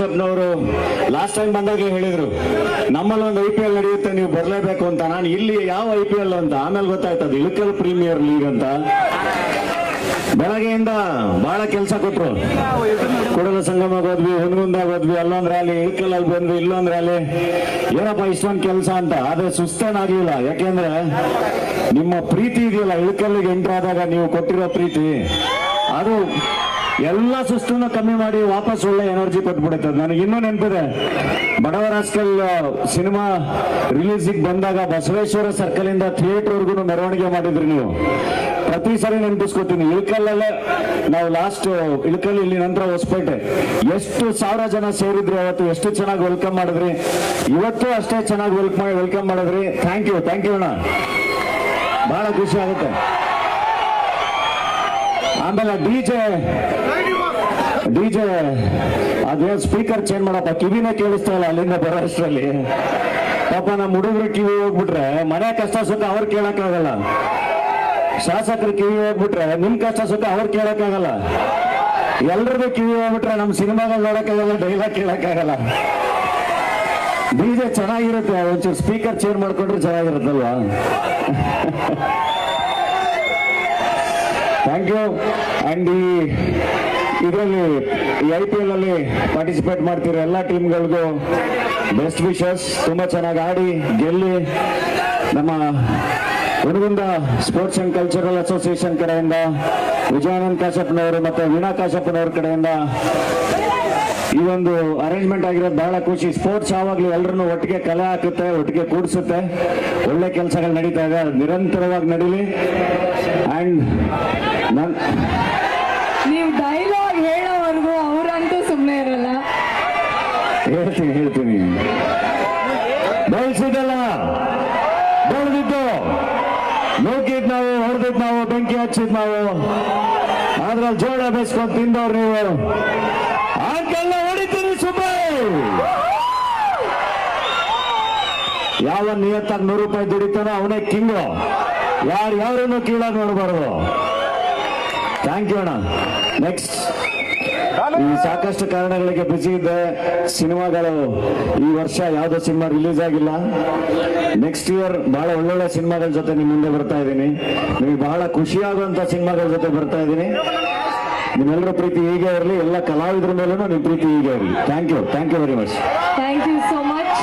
ನವರು last time ಬಂದಾಗ ಹೇಳಿದ್ರು, ನಮ್ಮಲ್ಲಿ ಒಂದು ಐ ಪಿ ಎಲ್ ನಡೆಯುತ್ತೆ, ನೀವು ಬರಲೇಬೇಕು ಅಂತ. ನಾನು ಇಲ್ಲಿ ಯಾವ ಐ ಪಿ ಎಲ್ ಅಂತ, ಆಮೇಲೆ ಗೊತ್ತಾಯ್ತದ. ಇಳಕಲ್ ಪ್ರೀಮಿಯರ್ ಲೀಗ್ ಅಂತ. ಬೆಳಗ್ಗೆಯಿಂದ ಬಹಳ ಕೆಲಸ ಕೊಟ್ರು. ಕೂಡಲ ಸಂಗಮಕ್ಕೆ ಹೋದ್ವಿ ಹುನಗುಂದಾಗ ಹೋದ್ವಿ ಅಲ್ಲೊಂದ್ ರ್ಯಾಲಿ ಇಳಕಲ್ಲಲ್ಲಿ ಬಂದ್ವಿ ಇಲ್ಲೊಂದ್ ರ್ಯಾಲಿ ಏನಪ್ಪ ಇಷ್ಟೊಂದು ಕೆಲಸ ಅಂತ. ಆದ್ರೆ ಸುಸ್ತೇನಾಗ್ಲಿಲ್ಲ ಯಾಕೆಂದ್ರೆ ನಿಮ್ಮ ಪ್ರೀತಿ ಇದೆಯಲ್ಲ ಇಳಕಲ್ಲಿಗೆ ಎಂಟ್ರ್ ಆದಾಗ ನೀವು ಕೊಟ್ಟಿರೋ ಪ್ರೀತಿ. ಅದು ಎಲ್ಲ ಸುಸ್ತನ್ನು ಕಮ್ಮಿ ಮಾಡಿ ವಾಪಸ್ ಒಳ್ಳೆ ಎನರ್ಜಿ ಕೊಟ್ಬಿಡುತ್ತೆ. ನನಗೆ ಇನ್ನೂ ನೆನಪಿದೆ, ಬಡವರ ಹಾಸ್ಟೆಲ್ ಸಿನಿಮಾ ರಿಲೀಸಿಗೆ ಬಂದಾಗ ಬಸವೇಶ್ವರ ಸರ್ಕಲ್ ಇಂದ ಥಿಯೇಟರ್ ವರ್ಗು ಮೆರವಣಿಗೆ ಮಾಡಿದ್ರಿ ನೀವು. ಪ್ರತಿ ಸರಿ ನೆನಪಿಸ್ಕೊತೀನಿ ಇಳಕಲ್ಲೇ ನಾವು ಲಾಸ್ಟ್ ಇಳಕಲ್ ಇಲ್ಲಿ ನಂತರ ಹೊಸಪೇಟೆ. ಎಷ್ಟು ಸಾವಿರ ಜನ ಸೇರಿದ್ರಿ ಅವತ್ತು, ಎಷ್ಟು ಚೆನ್ನಾಗಿ ವೆಲ್ಕಮ್ ಮಾಡಿದ್ರಿ. ಇವತ್ತು ಅಷ್ಟೇ ಚೆನ್ನಾಗಿ ವೆಲ್ಕಮ್ ವೆಲ್ಕಮ್ ಮಾಡಿದ್ರಿ. ಥ್ಯಾಂಕ್ ಯು ಥ್ಯಾಂಕ್ ಯು ಅಣ್ಣ. ಬಹಳ ಖುಷಿ ಆಗುತ್ತೆ. ಆಮೇಲೆ ಡಿ ಜೆ. ಡಿ ಜೆ ಅದೇನ್ ಸ್ಪೀಕರ್ ಚೇಂಜ್ ಮಾಡಪ್ಪ. ಕಿವಿನೇ ಕೇಳಿಸ್ತಾ ಇಲ್ಲ ಅಲ್ಲಿಂದ ಬರೋ ಅಷ್ಟರಲ್ಲಿ. ಪಾಪ ನಮ್ಮ ಹುಡುಗರು ಕಿವಿ ಹೋಗ್ಬಿಟ್ರೆ, ಮನೆ ಕಷ್ಟ ಸುಖ ಅವ್ರು ಕೇಳಕ್ಕಾಗಲ್ಲ. ಶಾಸಕರು ಕಿವಿ ಹೋಗ್ಬಿಟ್ರೆ, ನಿಮ್ ಕಷ್ಟ ಸುಖ ಅವ್ರು ಕೇಳಕ್ಕಾಗಲ್ಲ. ಎಲ್ರಿಗೂ ಕಿವಿ ಹೋಗ್ಬಿಟ್ರೆ ನಮ್ಮ ಸಿನಿಮಾಗಳು ನೋಡಕ್ಕಾಗಲ್ಲ ಡೈಲಾಗ್ ಕೇಳಕ್ಕಾಗಲ್ಲ. ಡಿ ಜೆ ಚೆನ್ನಾಗಿರುತ್ತೆ, ಒಂಚೂರು ಸ್ಪೀಕರ್ ಚೇಂಜ್ ಮಾಡ್ಕೊಂಡ್ರೆ ಚೆನ್ನಾಗಿರುತ್ತಲ್ವಾ? ಥ್ಯಾಂಕ್ ಯು ಆ್ಯಂಡ್ ಈ ಇದರಲ್ಲಿ ಈ ಐ ಪಿ ಎಲ್ ಅಲ್ಲಿ ಪಾರ್ಟಿಸಿಪೇಟ್ ಮಾಡ್ತಿರೋ ಎಲ್ಲ ಟೀಮ್ಗಳಿಗೂ ಬೆಸ್ಟ್ ವಿಶಸ್ ತುಂಬ ಚೆನ್ನಾಗಿ ಆಡಿ, ಗೆಲ್ಲಿ. ನಮ್ಮ Hungund sports and cultural association ಕಡೆಯಿಂದ, ವಿಜಯಾನಂದ್ ಕಾಶಪ್ಪನವರು ಮತ್ತು ವೀಣಾ ಕಾಶಪ್ಪನವ್ರ ಕಡೆಯಿಂದ ಈ ಒಂದು ಅರೇಂಜ್ಮೆಂಟ್ ಆಗಿರೋದು ಬಹಳ ಖುಷಿ ಸ್ಪೋರ್ಟ್ಸ್ ಯಾವಾಗಲೂ ಎಲ್ಲರನ್ನು ಒಟ್ಟಿಗೆ ಕಲೆ ಹಾಕುತ್ತೆ ಒಟ್ಟಿಗೆ ಕೂಡಿಸುತ್ತೆ. ಒಳ್ಳೆ ಕೆಲಸಗಳು ನಡೀತಾ ಇದೆ ನಿರಂತರವಾಗಿ ನಡೀಲಿ. ಅಂಡ್ ನೀವು ಡೈಲಾಗ್ ಹೇಳೋವರೆಗೂ ಅವರಂತೂ ಸುಮ್ಮನೆ ಇರಲ್ಲ. ಹೇಳ್ತೀನಿ ಹೇಳ್ತೀನಿ. ಬೆಳೆಸಿದಲ್ಲ ಬೆಳೆದಿದ್ದು. ನೂಕಿದ್ ನಾವು ಹೊಡೆದಿದ್ ನಾವು ಬೆಂಕಿ ಹಚ್ಚಿದ್ ನಾವು. ಅದ್ರಲ್ಲಿ ಜೋಳ ಬೇಸ್ಕೊಂಡು ತಿಂದವ್ರು ನೀವು. ಆಕೆಲ್ಲ ಹೊಡಿತೀನಿ ಸುಬ್ಬಯ್ಯ. ಯಾವ ನಿಯತ್ತಾಗಿ ನೂರು ರೂಪಾಯಿ ದುಡಿತಾನೋ ಅವನೇ ಕಿಂಗು. ಯಾರು ಯಾರನ್ನು ಕೀಳಾಗಿ ನೋಡಬಾರದು. ಥ್ಯಾಂಕ್ ಯು ಅಣ್ಣ. ನೆಕ್ಸ್ಟ್ ಈ ಸಾಕಷ್ಟು ಕಾರಣಗಳಿಗೆ ಬಿಸಿ ಇದೆ ಸಿನಿಮಾಗಳು ಈ ವರ್ಷ ಯಾವುದೋ ಸಿನಿಮಾ ರಿಲೀಸ್ ಆಗಿಲ್ಲ. ನೆಕ್ಸ್ಟ್ ಇಯರ್ ಬಹಳ ಒಳ್ಳೊಳ್ಳೆ ಸಿನಿಮಾಗಳ ಜೊತೆ ನಿಮ್ಮ ಮುಂದೆ ಬರ್ತಾ ಇದ್ದೀನಿ. ನಿಮಗೆ ಬಹಳ ಖುಷಿಯಾಗುವಂತ ಸಿನಿಮಾಗಳ ಜೊತೆ ಬರ್ತಾ ಇದ್ದೀನಿ. ನಿಮ್ಮೆಲ್ಲರ ಪ್ರೀತಿ ಹೀಗೆ ಇರಲಿ, ಎಲ್ಲ ಕಲಾವಿದರ ಮೇಲೂ ನಿಮ್ಮ ಪ್ರೀತಿ ಹೀಗೆ ಇರಲಿ. Thank you thank you very much thank you so much